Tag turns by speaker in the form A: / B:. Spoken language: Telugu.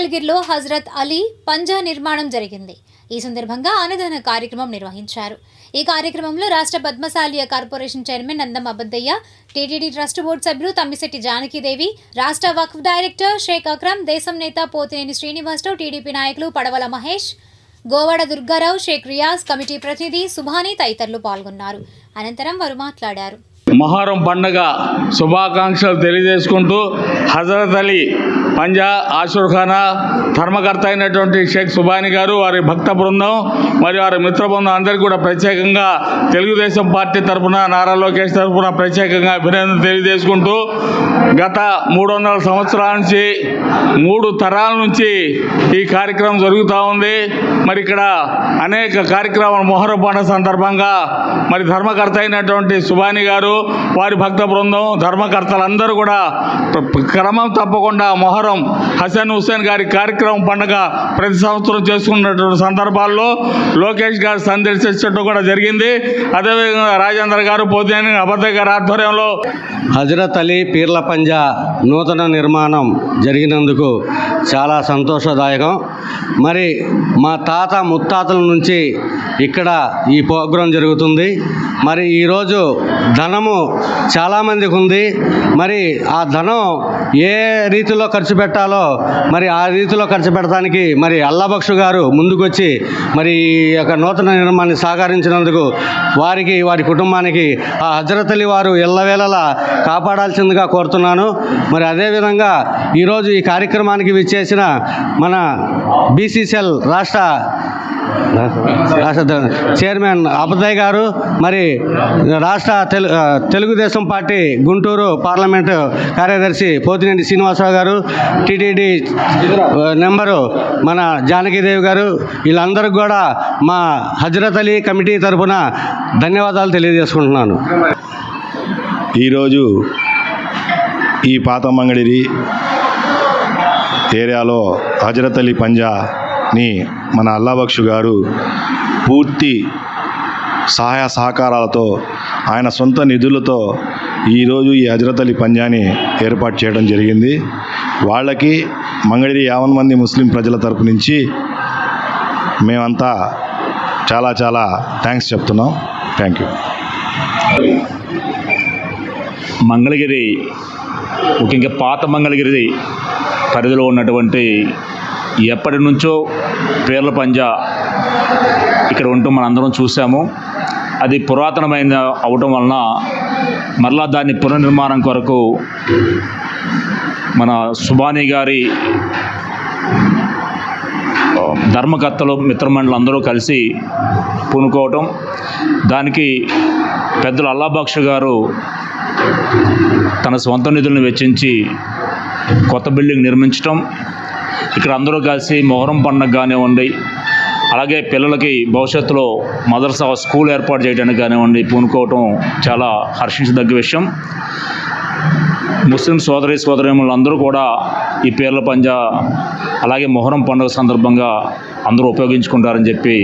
A: మంగళగిరిలో హజరత్ అలీ పంజా నిర్మాణం జరిగింది. ఈ సందర్భంగా అన్నదాన కార్యక్రమం నిర్వహించారు. ఈ కార్యక్రమంలో రాష్ట్ర పద్మశాలియ corporation chairman Nandam Abaddayya TTD trust board సభ్యులు తమ్మిశెట్టి జానకిదేవి రాష్ట్ర వక్ఫ్ డైరెక్టర్ షేక్ అక్రమ్ దేశం నేత పోతినేని శ్రీనివాసరావు టీడీపీ నాయకులు పడవల మహేష్ గోవాడ దుర్గారావు షేక్ రియాజ్ కమిటీ ప్రతినిధి సుభాని తదితరులు పాల్గొన్నారు. అనంతరం వారు మాట్లాడారు.
B: మొహరం పండగ శుభాకాంక్షలు తెలియజేసుకుంటూ హజరత్ అలీ పంజా ఆషుర్ఖానా ధర్మకర్త అయినటువంటి షేక్ సుబాని గారు వారి భక్త బృందం మరియు వారి మిత్ర బృందం అందరికీ కూడా ప్రత్యేకంగా తెలుగుదేశం పార్టీ తరఫున నారా లోకేష్ తరఫున ప్రత్యేకంగా అభినందన తెలియజేసుకుంటూ గత మూడు వందల సంవత్సరాల నుంచి మూడు తరాల నుంచి ఈ కార్యక్రమం జరుగుతూ ఉంది. మరి ఇక్కడ అనేక కార్యక్రమాలు మొహరం పండుగ సందర్భంగా మరి ధర్మకర్త అయినటువంటి సుబాని గారు వారి భక్త బృందం ధర్మకర్తలందరూ కూడా క్రమం తప్పకుండా మొహర హసన్ హుస్సేన్ గారి కార్యక్రమం పండుగ ప్రతి సంవత్సరం చేసుకున్నటువంటి సందర్భాల్లో లోకేష్ గారు సందర్శించడం కూడా జరిగింది. అదేవిధంగా రాజేంద్ర గారు పోతేని అబద్ధ గారి ఆధ్వర్యంలో
C: హజరత్ అలీ పీర్ల పంజా నూతన నిర్మాణం జరిగినందుకు చాలా సంతోషదాయకం. మరి మా తాత ముత్తాతల నుంచి ఇక్కడ ఈ ప్రోగ్రాం జరుగుతుంది. మరి ఈరోజు ధనము చాలామందికి ఉంది. మరి ఆ ధనం ఏ రీతిలో ఖర్చు ఖర్చు పెట్టాలో మరి ఆ రీతిలో ఖర్చు పెట్టడానికి మరి అల్లాబక్షు గారు ముందుకొచ్చి మరి ఈ యొక్క నూతన నిర్మాణాన్ని సహకరించినందుకు వారికి వారి కుటుంబానికి ఆ హజరత్ అలీ వారు ఎల్లవేళలా కాపాడాల్సిందిగా కోరుతున్నాను. మరి అదేవిధంగా ఈరోజు ఈ కార్యక్రమానికి విచ్చేసిన మన బీసీసీఎల్ రాష్ట్ర రాష్ట్ర చైర్మన్ అబదయ్ గారు మరి రాష్ట్ర తెలు తెలుగుదేశం పార్టీ గుంటూరు పార్లమెంటు కార్యదర్శి పోతినేని శ్రీనివాసరావు గారు టీటీడీ నెంబరు మన జానకీదేవి గారు వీళ్ళందరికీ కూడా మా హజరత్ అలీ కమిటీ తరఫున ధన్యవాదాలు తెలియజేసుకుంటున్నాను.
D: ఈరోజు ఈ పాత మంగళిరి ఏరియాలో హజరత్ అలీ పంజాని మన అల్లాబక్షు గారు పూర్తి సహాయ సహకారాలతో ఆయన సొంత నిధులతో ఈరోజు ఈ హజరత్ అలీ పంజాని ఏర్పాటు చేయడం జరిగింది. వాళ్ళకి మంగళగిరి యావన్ మంది ముస్లిం ప్రజల తరపు నుంచి మేమంతా చాలా చాలా థ్యాంక్స్ చెప్తున్నాం. థ్యాంక్ యూ
E: మంగళగిరి ముఖ్యంగా పాత మంగళగిరి పరిధిలో ఉన్నటువంటి ఎప్పటి నుంచో పేర్ల పంజా ఇక్కడ ఉంటూ మనందరం చూసాము అది పురాతనమైన అవటం వలన మరలా దాన్ని పునర్నిర్మాణం కొరకు మన సుబాని గారి ధర్మకర్తలు మిత్రమండలు అందరూ కలిసి పూనుకోవటం. దానికి పెద్దలు అల్లాబక్ష గారు తన సొంత నిధులను వెచ్చించి కొత్త బిల్డింగ్ నిర్మించటం. ఇక్కడ అందరూ కలిసి మొహరం పండుగ కానివ్వండి అలాగే పిల్లలకి భవిష్యత్తులో మదర్సా స్కూల్ ఏర్పాటు చేయడానికి కానివ్వండి పూనుకోవటం చాలా హర్షించదగ్గ విషయం. ముస్లిం సోదరి సోదరిములు అందరూ కూడా ఈ పేర్ల పంజా అలాగే మొహరం పండుగ సందర్భంగా అందరూ ఉపయోగించుకుంటారని చెప్పి